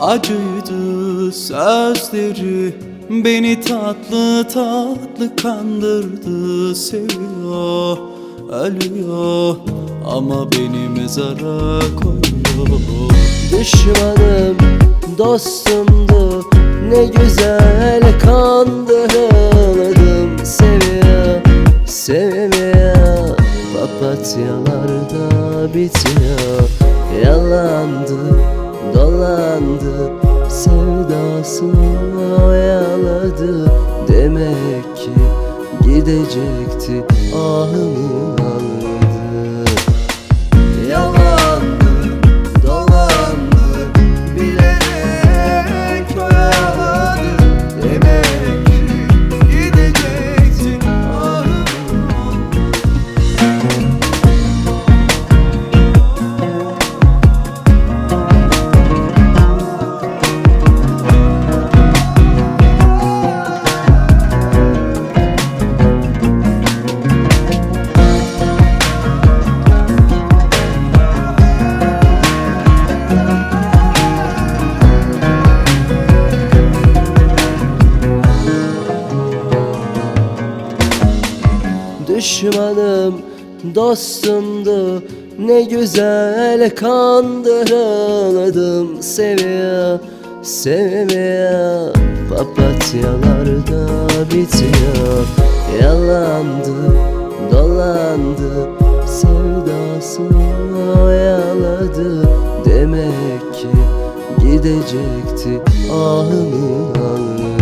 Acıydı sözleri Beni tatlı tatlı kandırdı. Seviyor, ölüyor Ama beni mezara koyuyor. Düşmanım dostumdu Ne güzel kandırıldım. Seviyor sevmiyor Papatyalarda bitiyor. Yalandı dolandı Sevdasını oyaladı. Demek ki gidecekti ahını Düşmanım dostumdu. Ne güzel kandırıldım Seviyor sevmiyor Papatyalarda bitiyor Yalandı dolandı. Sevdasını oyaladı Demek ki gidecekti. Ahını aldı